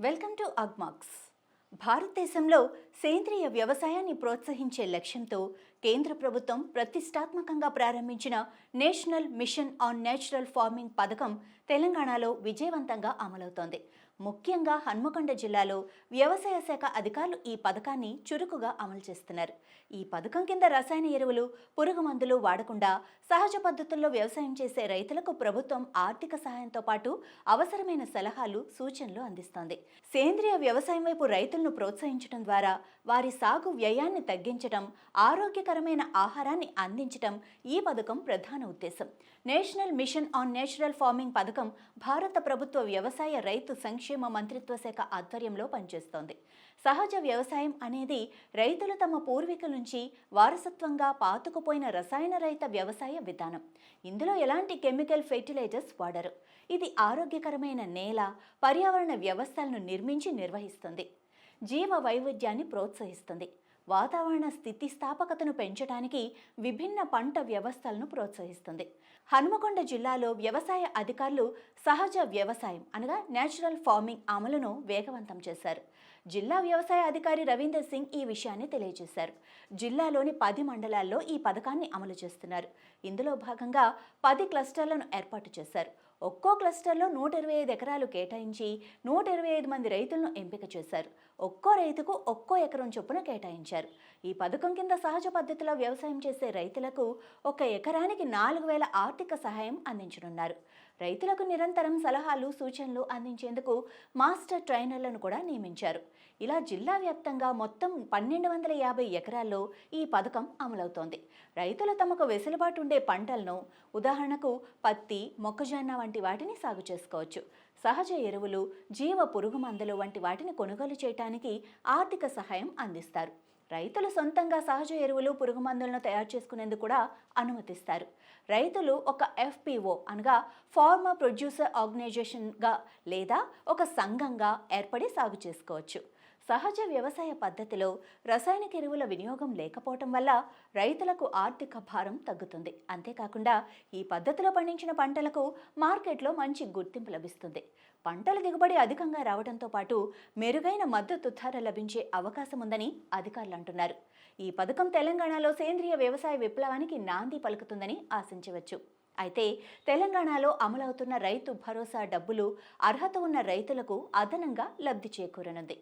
Welcome to Agmax. భారతదేశంలో సేంద్రియ వ్యవసాయాన్ని ప్రోత్సహించే లక్ష్యంతో కేంద్ర ప్రభుత్వం ప్రతిష్టాత్మకంగా ప్రారంభించిన national mission on natural farming పథకం తెలంగాణలో విజయవంతంగా అమలవుతోంది. ముఖ్యంగా హన్మకొండ జిల్లాలో వ్యవసాయ శాఖ అధికారులు ఈ పథకాన్ని చురుకుగా అమలు చేస్తున్నారు. ఈ పథకం కింద రసాయన ఎరువులు పురుగు మందులు వాడకుండా సహజ పద్ధతుల్లో వ్యవసాయం చేసే రైతులకు ప్రభుత్వం ఆర్థిక సహాయంతో పాటు అవసరమైన సలహాలు సూచనలు అందిస్తోంది. సేంద్రియ వ్యవసాయం వైపు రైతులను ప్రోత్సహించడం ద్వారా వారి సాగు వ్యయాన్ని తగ్గించడం ఆరోగ్యకరమైన ఆహారాన్ని అందించడం ఈ పథకం ప్రధాన ఉద్దేశం. National mission on natural farming పథకం భారత ప్రభుత్వ వ్యవసాయ రైతు సంక్షేమ మంత్రిత్వ శాఖ ఆధ్వర్యంలో పనిచేస్తోంది. సహజ వ్యవసాయం అనేది రైతులు తమ పూర్వీకుల నుంచి వారసత్వంగా పాతుకుపోయిన రసాయన రహిత వ్యవసాయ విధానం. ఇందులో ఎలాంటి కెమికల్ ఫెర్టిలైజర్స్ వాడరు. ఇది ఆరోగ్యకరమైన నేల పర్యావరణ వ్యవస్థలను నిర్మించి నిర్వహిస్తుంది. జీవ వైవిధ్యాన్ని ప్రోత్సహిస్తుంది. వాతావరణ స్థితిస్థాపకతను పెంచడానికి విభిన్న పంట వ్యవస్థలను ప్రోత్సహిస్తుంది. హనుమకొండ జిల్లాలో వ్యవసాయ అధికారులు సహజ వ్యవసాయం అనగా నేచురల్ ఫార్మింగ్ అమలును వేగవంతం చేశారు. జిల్లా వ్యవసాయ అధికారి రవీందర్ సింగ్ ఈ విషయాన్ని తెలియజేశారు. జిల్లాలోని పది మండలాల్లో ఈ పథకాన్ని అమలు చేస్తున్నారు. ఇందులో భాగంగా పది క్లస్టర్లను ఏర్పాటు చేశారు. ఒక్కో క్లస్టర్లో నూట ఇరవై ఐదు ఎకరాలు కేటాయించి నూట ఇరవై ఐదు మంది రైతులను ఎంపిక చేశారు. ఒక్కో రైతుకు ఒక్కో ఎకరం చొప్పున కేటాయించారు. ఈ పథకం కింద సహజ పద్ధతిలో వ్యవసాయం చేసే రైతులకు ఒక ఎకరానికి నాలుగు వేల ఆర్థిక సహాయం అందించనున్నారు. రైతులకు నిరంతరం సలహాలు సూచనలు అందించేందుకు మాస్టర్ ట్రైనర్లను కూడా నియమించారు. ఇలా జిల్లా వ్యాప్తంగా మొత్తం పన్నెండు వందల యాభై ఎకరాల్లో ఈ పథకం అమలవుతోంది. రైతులు తమకు వెసులుబాటు ఉండే పంటలను ఉదాహరణకు పత్తి మొక్కజొన్న వంటి వాటిని సాగు చేసుకోవచ్చు. సహజ ఎరువులు జీవ పురుగు మందులు వంటి వాటిని కొనుగోలు చేయడానికి ఆర్థిక సహాయం అందిస్తారు. రైతులు సొంతంగా సహజ ఎరువులు పురుగు మందులను తయారు చేసుకునేందుకు కూడా అనుమతిస్తారు. రైతులు ఒక ఎఫ్పిఓ అనగా ఫార్మర్ ప్రొడ్యూసర్ ఆర్గనైజేషన్గా లేదా ఒక సంఘంగా ఏర్పడి సాగు చేసుకోవచ్చు. సహజ వ్యవసాయ పద్ధతిలో రసాయనిక ఎరువుల వినియోగం లేకపోవటం వల్ల రైతులకు ఆర్థిక భారం తగ్గుతుంది. అంతేకాకుండా ఈ పద్ధతిలో పండించిన పంటలకు మార్కెట్లో మంచి గుర్తింపు లభిస్తుంది. పంటల దిగుబడి అధికంగా రావడంతో పాటు మెరుగైన మద్దతు ధర లభించే అవకాశం ఉందని అధికారులు అంటున్నారు. ఈ పథకం తెలంగాణలో సేంద్రియ వ్యవసాయ విప్లవానికి నాంది పలుకుతుందని ఆశించవచ్చు. అయితే తెలంగాణలో అమలవుతున్న రైతు భరోసా డబ్బులు అర్హత ఉన్న రైతులకు అదనంగా లబ్ధి చేకూరనుంది.